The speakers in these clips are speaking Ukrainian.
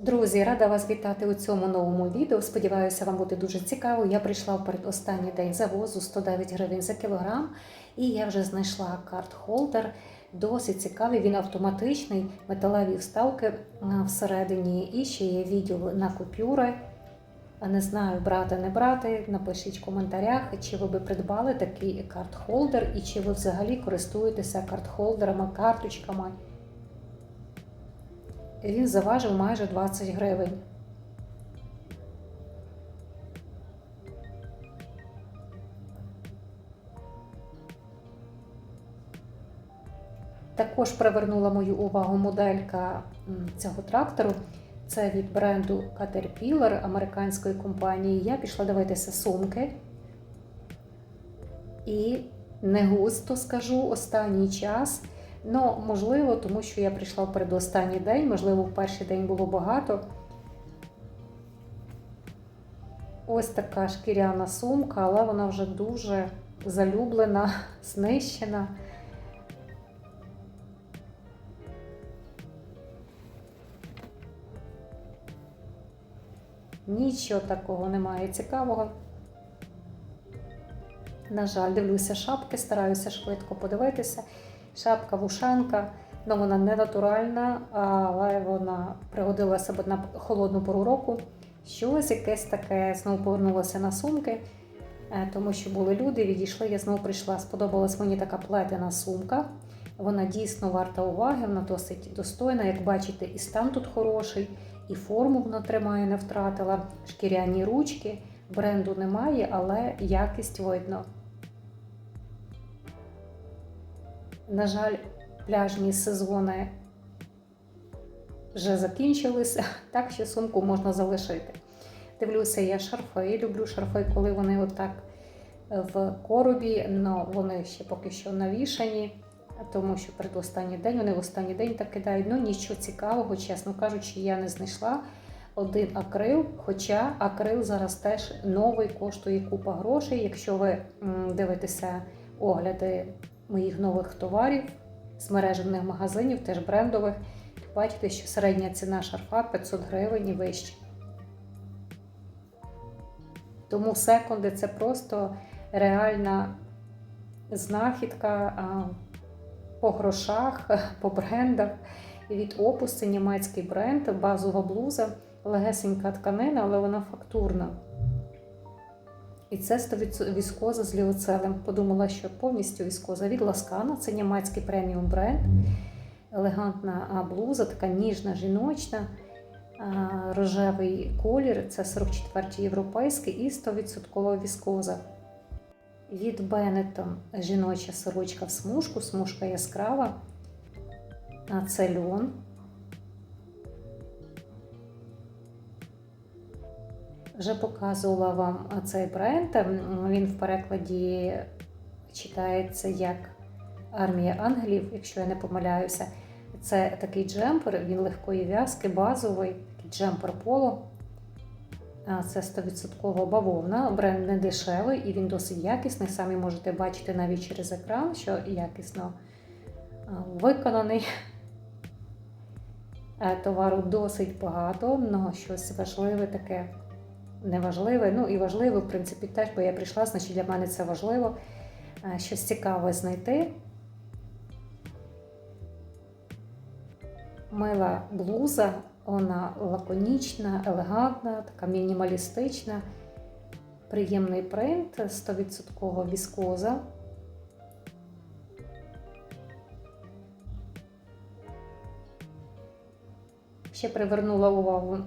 Друзі, рада вас вітати у цьому новому відео. Сподіваюся, вам буде дуже цікаво. Я прийшла в передостанній день завозу 109 гривень за кілограм, і я вже знайшла карт-холдер. Досить цікавий, він автоматичний, металеві вставки всередині, і ще є відділ на купюри. Не знаю, брати, не брати. Напишіть в коментарях, чи ви би придбали такий карт-холдер, і чи ви взагалі користуєтеся карт-холдерами, карточками. Він заважив майже 20 гривень. Також привернула мою увагу моделька цього трактору. Це від бренду Caterpillar американської компанії. Я пішла дивитися сумки. І не густо скажу останній час. Ну, можливо, тому що я прийшла в передостанній день, можливо, в перший день було багато. Ось така шкіряна сумка, але вона вже дуже залюблена, знищена. Нічого такого немає цікавого. На жаль, дивлюся шапки, стараюся швидко подивитися. Шапка вушанка, ну вона не натуральна, але вона пригодилася б на холодну пору року. Щось якесь таке знову повернулося на сумки, е, тому що були люди, відійшли, я знову прийшла. Сподобалась мені така плетена сумка. Вона дійсно варта уваги, вона досить достойна. Як бачите, і стан тут хороший, і форму вона тримає, не втратила. Шкіряні ручки, бренду немає, але якість видно. На жаль, пляжні сезони вже закінчилися, так що сумку можна залишити. Дивлюся, я шарфи, люблю шарфи, коли вони отак в коробі, але вони ще поки що навішані, тому що передостанній день вони в останній день так кидають. Ну нічого цікавого, чесно кажучи, я не знайшла один акрил. Хоча акрил зараз теж новий, коштує купа грошей. Якщо ви дивитеся огляди моїх нових товарів з мережевних магазинів, теж брендових, бачите, що середня ціна шарфа 500 гривень і вище. Тому секунди це просто реальна знахідка по грошах, по брендах. Від опус це німецький бренд, базова блуза, легесенька тканина, але вона фактурна. І це 100% віскоза з ліоцелем. Подумала, що повністю віскоза від Ласкана, це німецький преміум бренд. Елегантна блуза, така ніжна, жіночна, рожевий колір, це 44-й європейський і 100% віскоза. Від Benetton жіноча сорочка в смужку, смужка яскрава. Це льон. Вже показувала вам цей бренд. Він в перекладі читається як Армія ангелів, якщо я не помиляюся. Це такий джемпер, він легкої в'язки, базовий, джемпер поло. Це 100% бавовна. Бренд не дешевий і він досить якісний. Самі можете бачити навіть через екран, що якісно виконаний. Е, Товару досить багато, але щось важливе таке неважливе. Ну і важливо, в принципі, теж, бо я прийшла, значить для мене це важливо. е, Щось цікаве знайти. Мила блуза, вона лаконічна, елегантна, така мінімалістична, приємний принт, 100% віскоза. Ще привернула увагу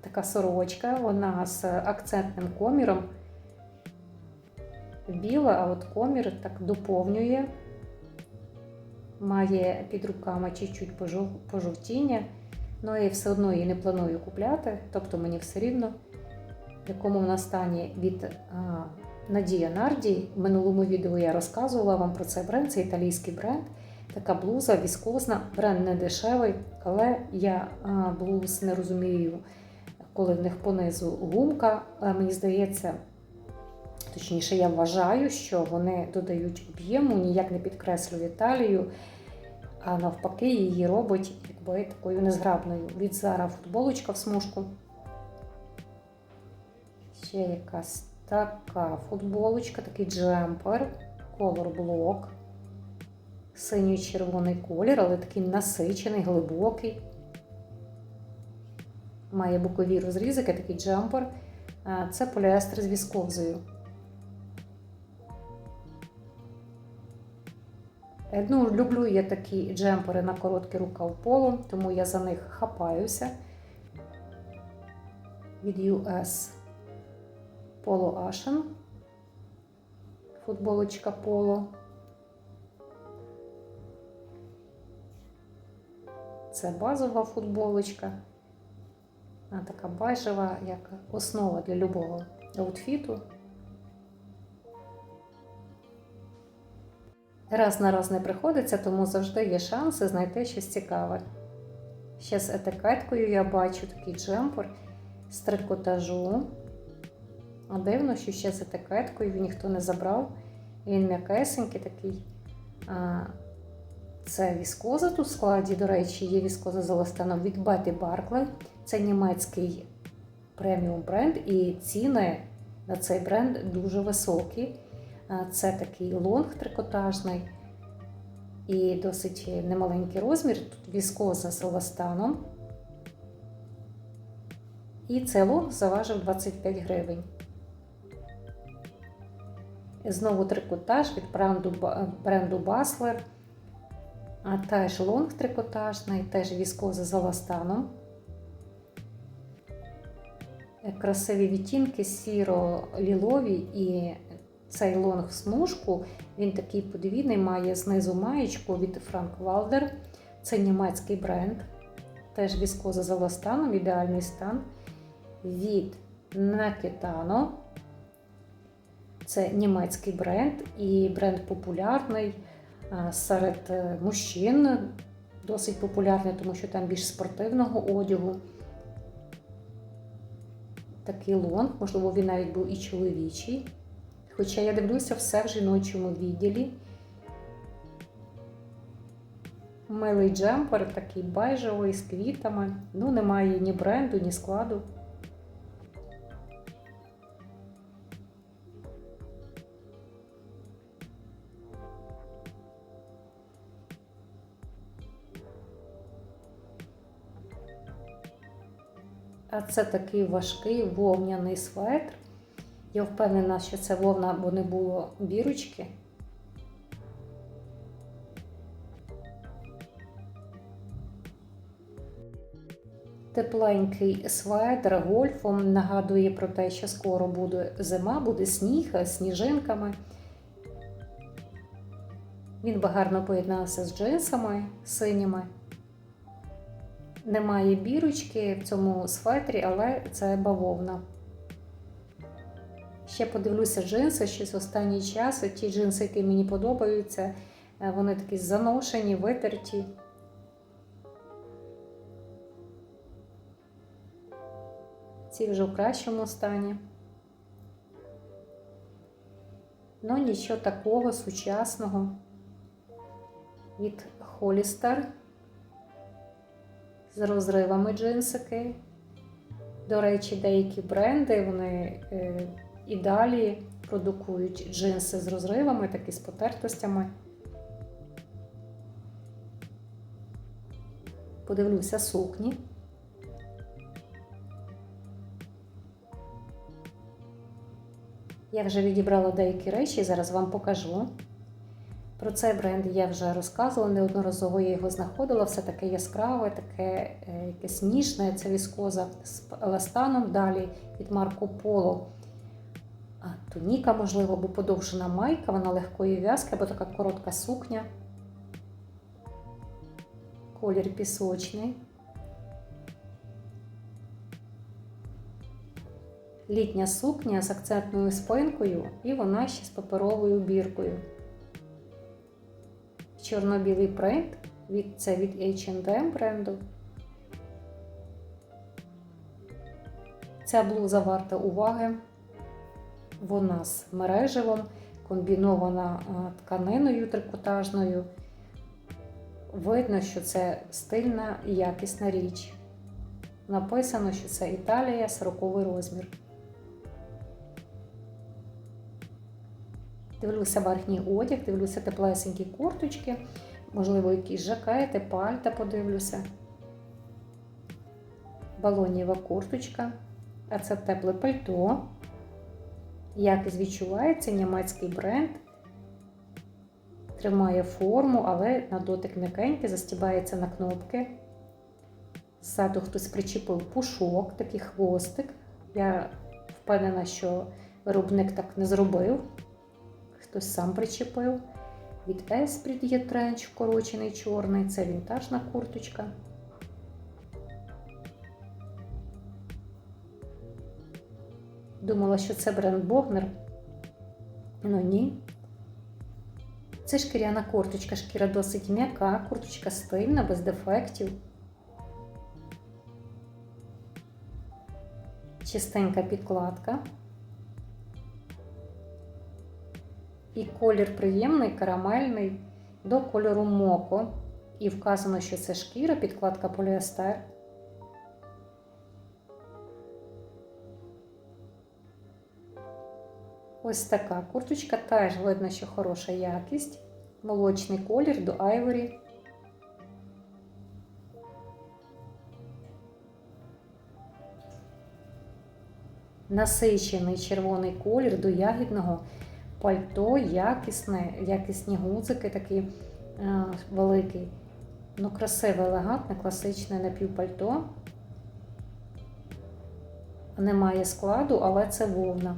така сорочка, вона з акцентним коміром. Біла, а от комір так доповнює, має під руками чуть-чуть пожов- пожовтіння. Ну і все одно її не планую купляти, тобто мені все рівно, в якому вона стані від а, Надія Нарді. В минулому відео я розказувала вам про цей бренд, це італійський бренд. Така блуза віскозна, бренд не дешевий, але я а, блуз не розумію, коли в них понизу гумка. Мені здається, точніше, я вважаю, що вони додають об'єму, ніяк не підкреслює талію. а навпаки, її робить якби такою незграбною. Від Зара футболочка в смужку. Ще якась така футболочка, такий джемпер, колор блок. Синій червоний колір, але такий насичений, глибокий. Має бокові розрізики, такий джемпер. Це поліестер з віскозою. Е, Ну, люблю я такі джемпери на короткий рукав поло, тому я за них хапаюся. Від US Polo Ashen. Футболочка поло. Це базова футболочка. Вона така бежева, як основа для любого аутфіту. Раз на раз не приходиться, тому завжди є шанси знайти щось цікаве. Ще з етикеткою я бачу такий джемпер з трикотажу. А дивно, що ще з етикеткою ніхто не забрав. Він м'якесенький такий. Це віскоза тут в складі, до речі, є віскоза з еластаном від Betty Barclay. Це німецький преміум бренд, і ціни на цей бренд дуже високі. Це такий лонг трикотажний і досить немаленький розмір. Тут віскоза з еластаном. І цей лонг заважив 25 гривень. Знову трикотаж від бренду, бренду Баслер. А теж лонг трикотажний, теж віскоза з еластаном. Красиві відтінки сіро-лілові і цей лонг смужку, він такий подвійний, має знизу маєчку від Франк Валдер. Це німецький бренд. Теж віскоза з еластаном, ідеальний стан. Від Накетано. Це німецький бренд і бренд популярний серед мужчин. Досить популярний, тому що там більш спортивного одягу. Такий лонг, можливо, він навіть був і чоловічий. Хоча я дивлюся все в жіночому відділі. Милий джемпер, такий бежевий з квітами. Ну, немає ні бренду, ні складу. Це такий важкий вовняний светр. Я впевнена, що це вовна, бо не було бірочки. Тепленький светр гольфом нагадує про те, що скоро буде зима, буде сніг з сніжинками. Він би гарно поєднався з джинсами синіми. Немає бірочки в цьому светрі, але це бавовна. Ще подивлюся джинси, щось останній час. Ті джинси, які мені подобаються, вони такі заношені, витерті. Ці вже в кращому стані. Ну, нічого такого сучасного від Hollister з розривами джинсики. До речі, деякі бренди вони е, і далі продукують джинси з розривами, такі з потертостями. Подивлюся сукні. Я вже відібрала деякі речі, зараз вам покажу. Про цей бренд я вже розказувала, неодноразово я його знаходила, все таке яскраве, таке е, якесь ніжне, це віскоза з еластаном. Далі від Марко Поло. А Туніка, можливо, або подовжена майка, вона легкої в'язки, або така коротка сукня. Колір пісочний. Літня сукня з акцентною спинкою, і вона ще з паперовою біркою. Чорно-білий принт, від, це від H&M бренду. Ця блуза варта уваги. Вона з мережевом, комбінована тканиною трикотажною. видно, що це стильна і якісна річ. Написано, що це Італія, 40 розмір. Дивлюся верхній одяг, дивлюся теплесенькі курточки, можливо, якісь жакети, пальта подивлюся. Балонієва курточка, а це тепле пальто. Якість відчувається, німецький бренд. Тримає форму, але на дотик м'якенький, застібається на кнопки. Ззаду хтось причепив пушок, такий хвостик. Я впевнена, що виробник так не зробив. Хтось сам причепив. Від Esprit є тренч вкорочений чорний, це вінтажна курточка. Думала, що це бренд Богнер. Ну ні. Це шкіряна курточка. Шкіра досить м'яка, курточка стильна, без дефектів. Чистенька підкладка. І колір приємний, карамельний до кольору моко. І вказано, що це шкіра, підкладка поліестер. Ось така курточка, теж видно, що хороша якість. Молочний колір до айворі. Насичений червоний колір до ягідного пальто, якісне, якісні гудзики такі е, великі. Ну, красиве, елегантне, класичне напівпальто. Немає складу, але це вовна.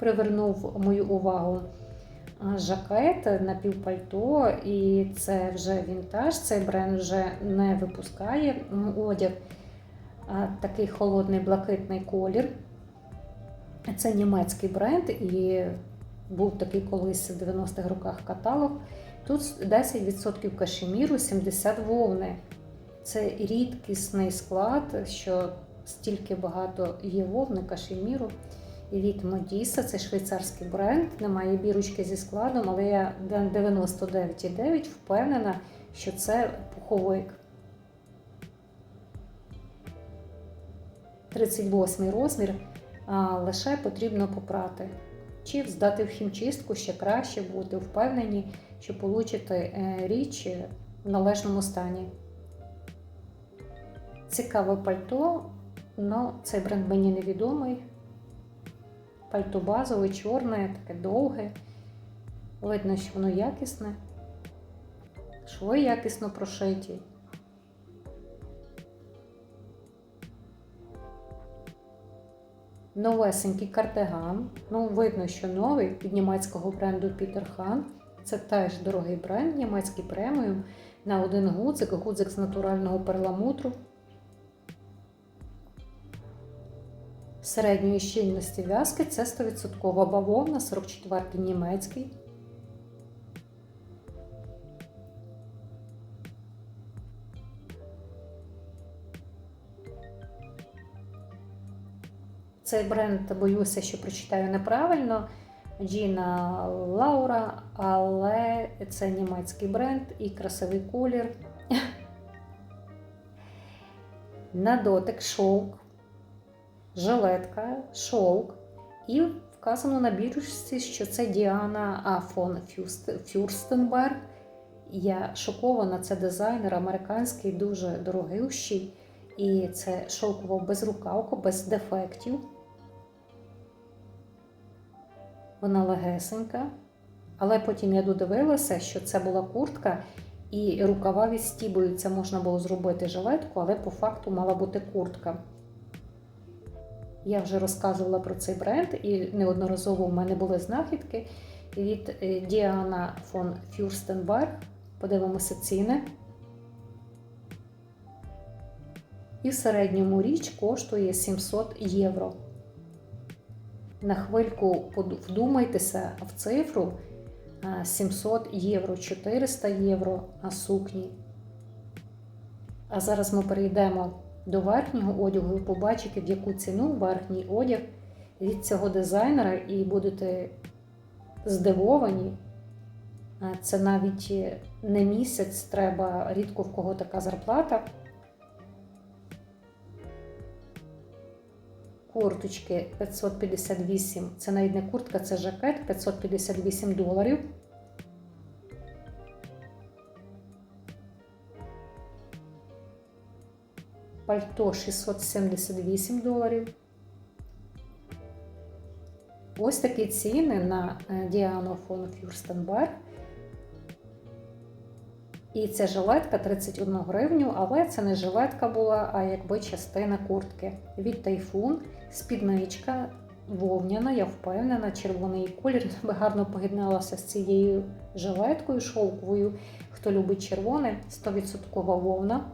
привернув мою увагу жакет напівпальто, і це вже вінтаж, цей бренд вже не випускає одяг. Такий холодний блакитний колір. Це німецький бренд, і був такий колись в 90-х роках каталог. Тут 10% кашеміру, 70 вовни. Це рідкісний склад, що стільки багато є вовни, кашеміру від Модіса, це швейцарський бренд, немає бірочки зі складом, але я 99,9 впевнена, що це пуховик. 38 розмір, а лише потрібно попрати. Чи здати в хімчистку ще краще бути впевнені, що получите е, річ в належному стані. Цікаве пальто, але цей бренд мені невідомий. Пальто базове, чорне, таке довге. Видно, що воно якісне, шви якісно прошиті. Новесенький картиган. Ну, видно, що новий від німецького бренду Peter Han. Це теж дорогий бренд, німецький преміум. На один гудзик, гудзик з натурального перламутру. Середньої щільності в'язки це 100% бавовна, 44 німецький. Цей бренд, боюся, що прочитаю неправильно. Джіна Лаура, але це німецький бренд і красивий колір. На дотик шовк жилетка, шовк. І вказано на бірочці, що це Діана Афон Фюрстенберг. Я шокована, це дизайнер американський, дуже дорогущий. І це шовкова безрукавка, без дефектів. Вона легесенька. Але потім я додивилася, що це була куртка, і рукава відстібуються, можна було зробити жилетку, але по факту мала бути куртка. Я вже розказувала про цей бренд, і неодноразово у мене були знахідки від е, Діана фон Фюрстенберг. Подивимося ціни. І в середньому річ коштує 700 євро. На хвильку вдумайтеся в цифру 700 євро, 400 євро на сукні. А зараз ми перейдемо до верхнього одягу і побачите, в яку ціну верхній одяг від цього дизайнера, і будете здивовані. Це навіть не місяць, треба рідко в кого така зарплата. Курточки 558, це навіть не куртка, це жакет 558 доларів. Пальто 678 доларів. Ось такі ціни на Діану фон Фюрстенберг. І ця жилетка 31 гривню, але це не жилетка була, а якби частина куртки. Від тайфун, спідничка вовняна, я впевнена, червоний колір би гарно поєдналася з цією жилеткою шовковою. Хто любить червоне, 100% вовна.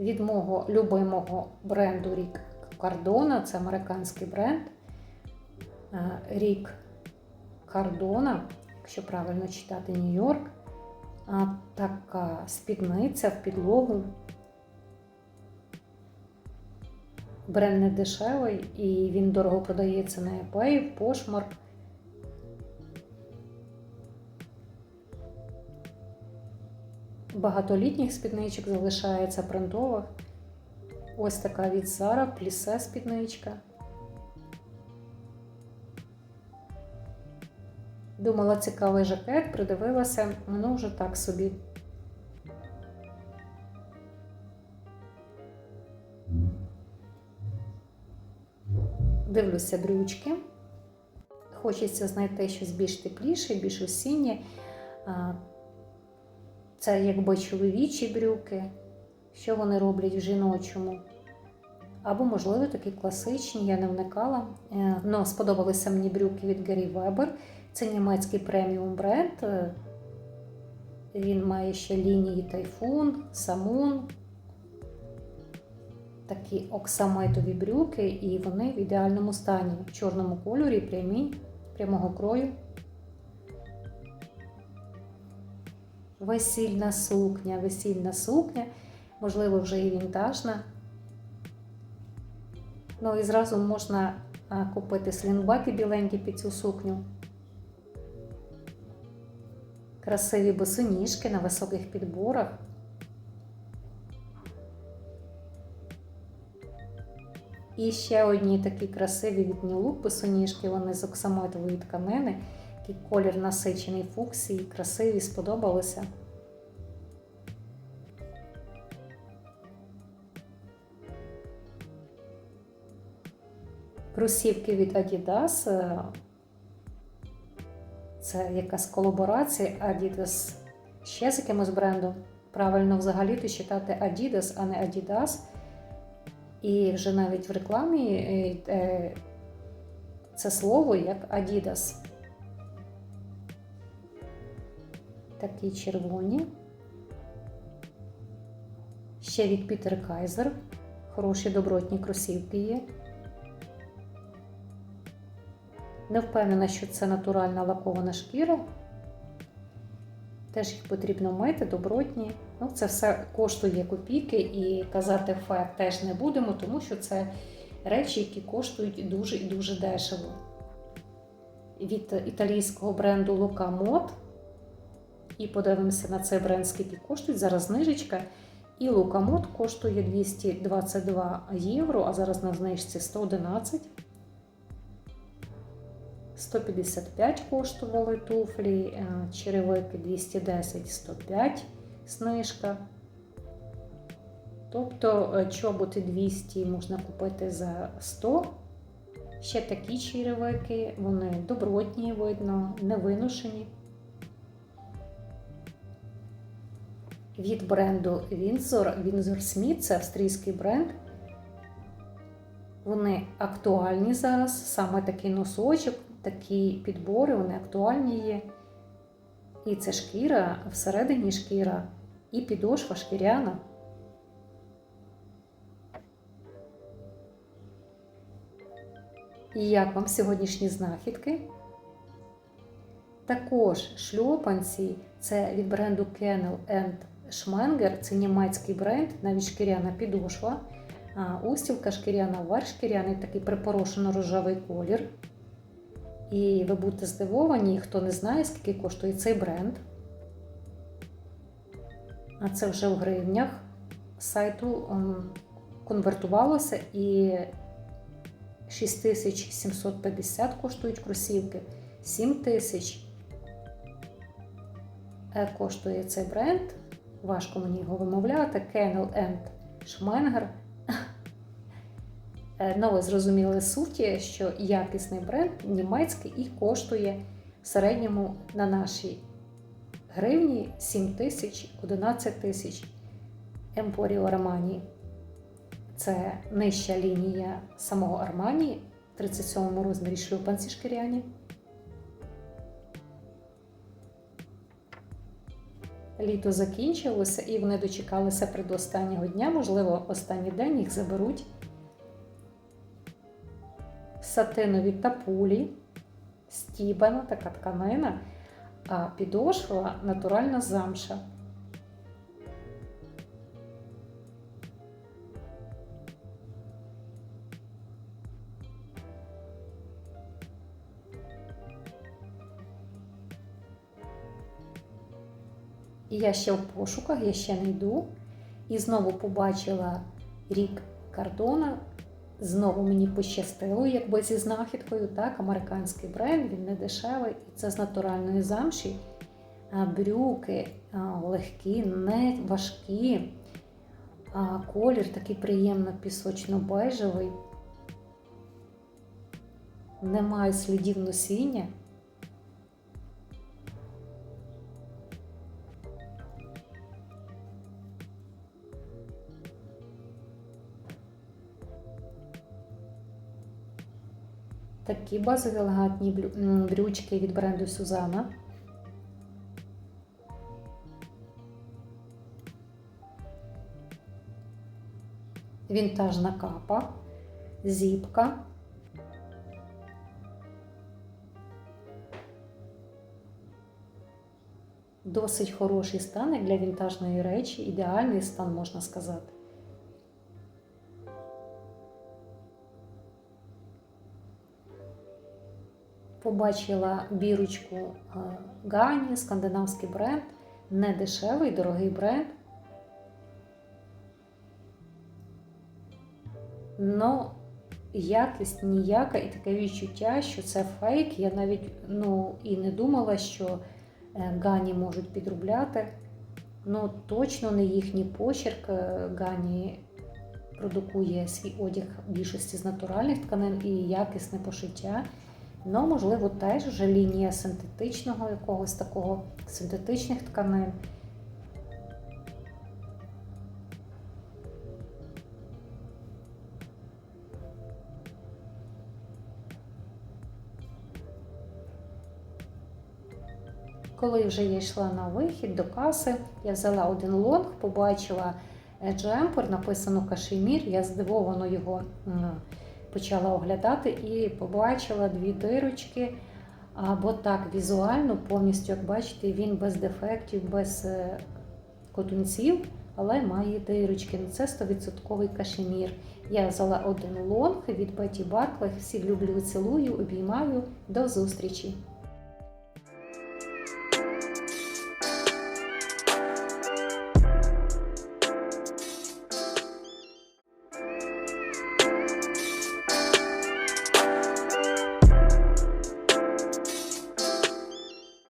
Від мого любимого бренду Рік Кардона, це американський бренд. Рік Кардона, якщо правильно читати Нью-Йорк, така спідниця в підлогу. Бренд не дешевий і він дорого продається на eBay, в Poshmark. Багатолітніх спідничок залишається принтових. Ось така від Zara, плісе спідничка. Думала, цікавий жакет, придивилася, ну вже так собі. Дивлюся брючки. Хочеться знайти щось більш тепліше, більш осіннє. Це якби чоловічі брюки, що вони роблять в жіночому. Або, можливо, такі класичні, я не вникала. Но сподобалися мені брюки від Gary Weber. Це німецький преміум бренд. Він має ще лінії тайфун, самун, такі оксамитові брюки, і вони в ідеальному стані, в чорному кольорі, прямі, прямого крою. Весільна сукня, весільна сукня, можливо, вже і вінтажна. Ну і зразу можна купити слінбаки біленькі під цю сукню. Красиві босоніжки на високих підборах. І ще одні такі красиві від Look босоніжки, вони з оксамитової тканини. Такий колір насичений фуксії, красиві, сподобалися. Кросівки від Adidas. Це якась колаборація Adidas ще з якимось брендом. Правильно взагалі-то читати Adidas, а не Adidas. І вже навіть в рекламі це слово як Adidas. Такі червоні. Ще від Peter Kaiser. Хороші добротні кросівки є. Не впевнена, що це натуральна лакована шкіра. Теж їх потрібно мити, добротні. Ну, Це все коштує копійки і казати факт теж не будемо, тому що це речі, які коштують дуже і дуже дешево. Від італійського бренду Luca Mod. І подивимося на цей бренд, скільки коштують. Зараз знижечка. І Mod коштує 222 євро, а зараз на знижці 111. 155 коштували туфлі, черевики 210 105 знижка. Тобто чоботи 200 можна купити за 100. Ще такі черевики, вони добротні, видно, не виношені. Від бренду Windsor, Windsor Smith це австрійський бренд. Вони актуальні зараз, саме такий носочок, такі підбори, вони актуальні є. І це шкіра, всередині шкіра, і підошва шкіряна. І як вам сьогоднішні знахідки? Також шльопанці це від бренду Kennel Schmenger, це німецький бренд, навіть шкіряна підошва. Устілка шкіряна, верх шкіряний, такий припорошено-рожевий колір. І ви будете здивовані, хто не знає, скільки коштує цей бренд. А це вже в гривнях сайту ем, конвертувалося і 6750 коштують кросівки, 7000 е, коштує цей бренд. Важко мені його вимовляти. Kennel and Schmenger. Е, Ну, ви зрозуміли суті, що якісний бренд німецький і коштує в середньому на нашій гривні 7 тисяч, 11 тисяч Емпоріо Армані. Це нижча лінія самого Армані в 37 му розмірі шлюпанці шкіряні. Літо закінчилося і вони дочекалися предостаннього дня, можливо, останній день їх заберуть. Сатинові тапулі, стібана така тканина, а підошва натуральна замша. І я ще в пошуках, я ще не йду. І знову побачила рік Кардона. Знову мені пощастило, якби зі знахідкою. Так, американський бренд, він не дешевий, і це з натуральної замші. Брюки легкі, не важкі. Колір такий приємно пісочно-бежевий. Немає слідів носіння. Такі базові елегантні брючки від бренду Сузана. Вінтажна капа, зіпка. Досить хороший стан для вінтажної речі, ідеальний стан, можна сказати. Побачила бірочку е, Гані, скандинавський бренд, не дешевий, дорогий бренд. Но якість ніяка і таке відчуття, що це фейк. Я навіть ну, і не думала, що е, Гані можуть підробляти. Ну, точно не їхній почерк. Е, Гані продукує свій одяг більшості з натуральних тканин і якісне пошиття. Ну, можливо, теж вже лінія синтетичного якогось такого синтетичних тканин. Коли вже я йшла на вихід до каси, я взяла один лонг, побачила джемпер, написано кашемір. Я здивовано його почала оглядати і побачила дві дирочки. Або так візуально, повністю, як бачите, він без дефектів, без е, котунців, але має дирочки. Ну, Це 100% кашемір. Я взяла один лонг від Беті Барклих. Всіх люблю, цілую, обіймаю. До зустрічі!